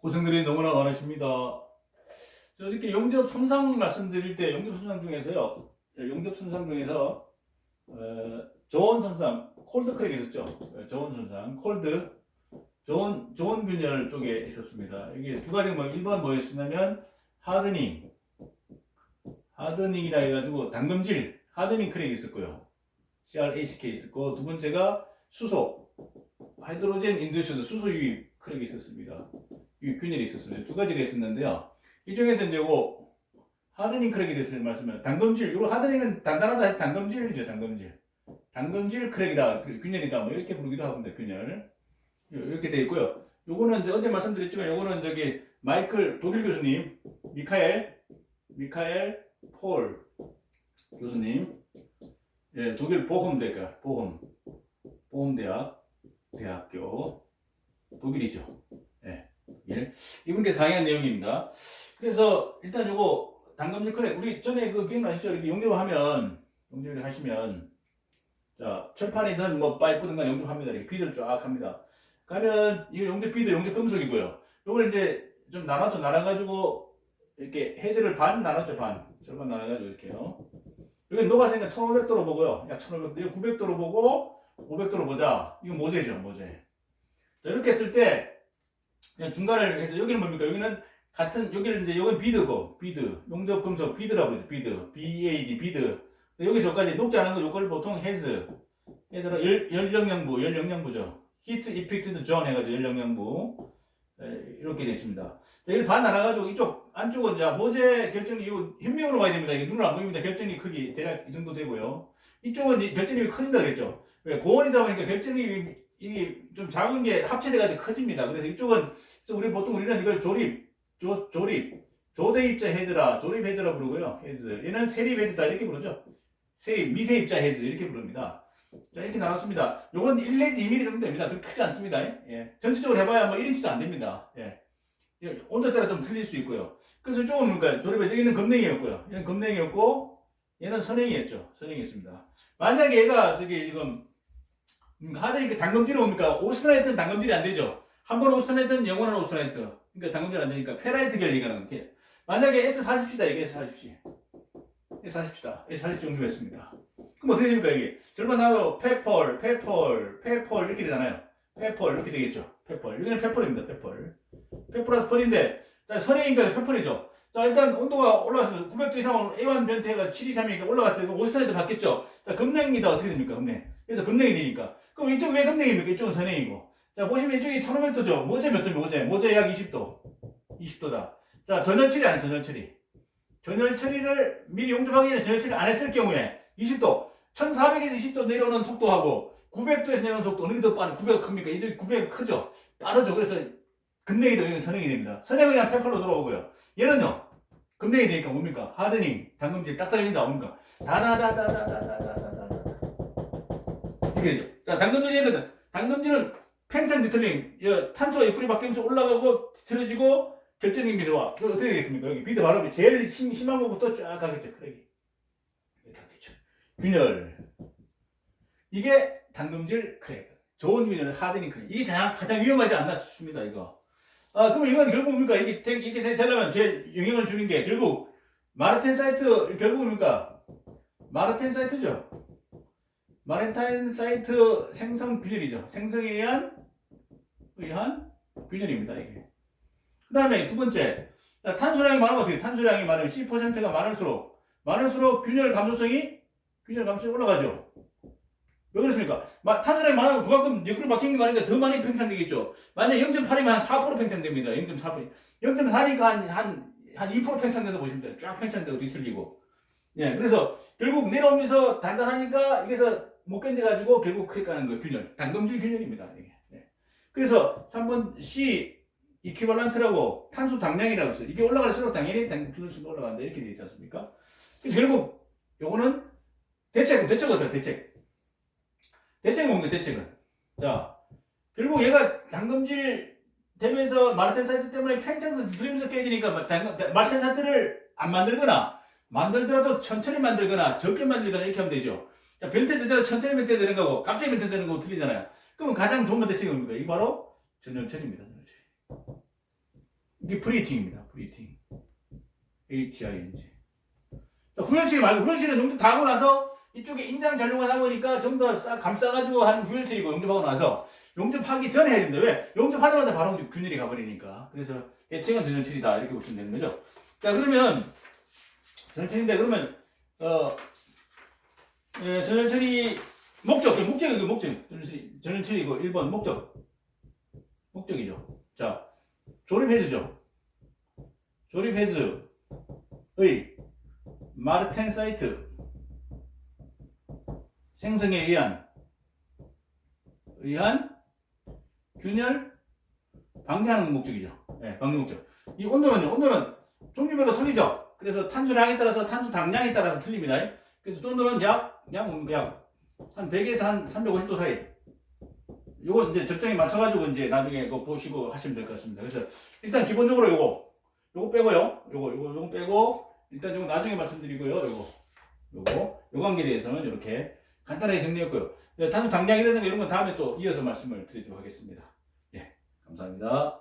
고생들이 너무나 많으십니다. 저 어저께 용접 손상 말씀드릴 때 용접 손상 중에서요. 예, 용접 손상 중에서 어, 저온 손상, 콜드 크랙 있었죠. 예, 저온 손상, 콜드, 저온 저온 균열 쪽에 있었습니다. 이게 두 가지 뭐 1번 뭐였었냐면 하드닝, 하드닝이라 해가지고 당금질, 하드닝 크랙이 있었고요. CRACK 있었고 두 번째가 수소, 하이드로젠 인듀스드 수소 유입 크랙이 있었습니다. 이 균열이 있었어요. 두 가지가 있었는데요. 이 중에서 이제 요 하드닝 크랙에 대해서 말씀을 당금질, 요 하드닝은 단단하다 해서 당금질이죠, 당금질. 당금질 크랙이다, 그 균열이다, 뭐 이렇게 부르기도 하는데 균열 이렇게 돼 있고요. 요거는 이제 어제 말씀드렸지만 요거는 저기 마이클 독일 교수님, 미카엘, 미카엘 폴 교수님, 예, 독일 보험대가 보험 보험대학 대학교 독일이죠. 예, 독일 이분께서 강의한 내용입니다. 그래서 일단 요거 당금질 크랙 우리 전에 그 기억나시죠? 이렇게 용접하면 용접을 하시면 자 철판이든 뭐 파이프든 간 용접합니다. 이렇게 비드를 쫙 합니다. 가면 이 용접 비드 용접 금속이고요. 요걸 이제 좀 나눴죠. 나눠가지고 이렇게 해제를 반 나눴죠. 반 절반 나눠가지고 이렇게요. 여기 녹아서니까 1500도로 보고요. 약 1500도, 이거 900도로 보고 500도로 보자. 이거 모재죠, 모재. 자, 이렇게 했을 때 그냥 중간을 해서 여기는 뭡니까? 여기는 같은 여기는 이제 여기는 비드고 비드 용접 금속 비드라고 그러죠. 비드 BAD 비드 여기서 여기까지 녹지 않은 거 요걸 보통 해서라 열, 열영양부 열영양부죠. 히트 이펙티드 존 해가지고 열영양부 에, 이렇게 되어 있습니다. 자, 이걸 반 나눠가지고 이쪽 안쪽은 이제 모재 결정이 이거 현명으로 가야 됩니다. 이게 눈으로 안 보입니다. 결정이 크기 대략 이 정도 되고요. 이쪽은 이 결정이 커진다 그랬죠. 왜 고온이다 보니까 결정이 이게 좀 작은 게 합체돼가지고 커집니다. 그래서 이쪽은 그래서 우리 보통 우리는 이걸 조립 조, 조립 조대입자 해즈라 조립 해즈라 부르고요. 해즈 얘는 세립 해즈다 이렇게 부르죠. 세립 미세입자 해즈 이렇게 부릅니다. 자 이렇게 나눴습니다. 요건 1 내지 2mm 정도 됩니다. 그렇게 크지 않습니다. 예. 전체적으로 해봐야 뭐 1인치도 안 됩니다. 예. 예, 온도에 따라 좀 틀릴 수 있고요. 그래서 조금 그러니까 조립해 여기는 검냉이였고요. 얘는 검냉이였고 얘는 선행이었죠. 선행이었습니다. 만약에 얘가 저기 지금 음, 하드니까 당금질이 옵니까? 오스트라이트는 당금질이 안 되죠. 한 번 오스트라이트는 영원한 오스트라이트. 그러니까 당금질 안 되니까 페라이트 결리가는 게 만약에 S40다 이게 S40. S40다. S40 정도였습니다. 그럼 어떻게 됩니까 이게? 절반 나도 페펄, 페펄, 페펄 이렇게 되잖아요. 페펄 이렇게 되겠죠. 페펄. 여기는 페펄입니다. 페펄. 페플러스 펄인데 자 선행이니까 페펄이죠. 자 일단 온도가 올라갔으면 900도 이상은 A1 변태가 723이니까 올라갔어요. 오스트라이트 바뀌었죠. 자 금냉입니다. 어떻게 됩니까? 금냉. 그래서 금냉이 되니까. 그럼 이쪽 왜 금냉입니까? 이쪽은 선행이고. 자 보시면 이쪽이 1500도죠. 모재 몇 도입니까? 모재. 모재 약 20도. 20도다. 자 전열 처리 안 해. 전열 처리. 전열 처리를 미리 용접하기 전에 전열 처리 안 했을 경우에 20도. 1400에서 20도 내려오는 속도하고 900도에서 내려오는 속도 어느 게 더 빠른 900가 큽니까? 이쪽이 900가 크죠. 빠르죠. 그래서 금냉이 되면 선행이 됩니다. 선행은 그냥 페펄로 들어오고요. 얘는요. 금냉이 되니까 뭡니까? 하드닝, 당금질 딱 떨어진다 뭡니까? 다다다다다다다다다다 이렇게 되죠. 자, 당금질이 얘거든. 당금질은 팽창 여, 탄소가 옆구리 바뀌면서 올라가고 뒤틀어지고 결정인 미소와 이거 어떻게 되겠습니까? 여기 비드 바로 제일 심, 심한 것부터 쫙 가겠죠. 크랙이. 이렇게 가겠죠. 균열. 이게 당금질 크랙. 좋은 균열 하드닝 크랙. 이게 가장, 가장 위험하지 않나 싶습니다. 이거. 아, 그럼 이건 결국 뭡니까? 이게, 되- 이게 되려면 제일 영향을 주는 게 결국 마르텐 사이트, 결국 뭡니까? 마르텐 사이트죠. 마르텐 사이트 생성 균열이죠. 생성에 의한, 의한 균열입니다, 이게. 그 다음에 두 번째. 자, 탄소량이 많으면 어떻게 돼? 탄소량이 많으면 10%가 많을수록, 많을수록 균열 감소성이, 균열 감소성이 올라가죠. 왜 그렇습니까? 마- 탄소량이 많으면 그만큼 옆으로 바뀌는 거 아니까 더 많이 팽창되겠죠. 만약 0.8이면 한4% 팽창됩니다. 0.4%. 0.4니까 한, 한, 한 2% 팽창된다 보시면 돼요. 쫙 팽창되고 뒤틀리고. 예, 그래서 결국 내려오면서 단단하니까 여기서 못 견뎌가지고 결국 크랙 가는 거예요. 균열. 당금질 균열입니다. 이게. 예. 그래서 3번 C 이퀴발란트라고 탄소 당량이라고 있어요. 이게 올라갈수록 당연히 당균수가 올라간다. 이렇게 되어 있지 않습니까? 그래서 결국 요거는 대책, 대책 어때요? 대책. 대책은 뭡니까? 대책은. 자, 결국 얘가 당금질 되면서 마르텐 사이트 때문에 팽창해서 들으면서 깨지니까 마르텐 사이트를 안 만들거나 만들더라도 천천히 만들거나 적게 만들거나 이렇게 하면 되죠. 자, 변태 되다가 천천히 변태 되는 거고 갑자기 변태 되는 거고 틀리잖아요. 그럼 가장 좋은 대책이 뭡니까? 이게 바로 전열철입니다. 전열철. 이게 브리팅입니다. 브리팅. A-T-I-N-G. 자, 후열칠 말고 후열칠은 용접 다 하고 나서 이쪽에 인장 잔류가 남으니까 좀더싹 감싸가지고 하는 후열칠이고 용접하고 나서 용접하기 전에 해야 됩니다. 왜? 용접하자마자 바로 균일이 가버리니까. 그래서 예측은 전열칠이다 이렇게 보시면 되는 거죠. 자 그러면 전열칠인데 그러면 어 예, 전열칠이 목적, 그 목적이 그 목적 전열칠이 전열칠이고 1번 목적 목적이죠. 자 조립 해주죠. 조립 해주의 마르텐 사이트 생성에 의한 의한 균열 방지하는 목적이죠. 예, 방지 목적. 이 온도는요, 온도는 종류별로 틀리죠. 그래서 탄수량에 따라서 탄수 당량에 따라서 틀립니다. 그래서 온도는 약, 약, 약, 한 100에서 한 350도 사이. 요거 이제 적정에 맞춰가지고 이제 나중에 그거 보시고 하시면 될 것 같습니다. 그래서 일단 기본적으로 요거, 요거 빼고요. 요거, 요거, 요거 빼고, 일단 요거 나중에 말씀드리고요. 요거, 요거, 요 관계에 대해서는 이렇게 간단하게 정리했고요. 네, 탄수 당량이라든가 이런 건 다음에 또 이어서 말씀을 드리도록 하겠습니다. 예, 감사합니다.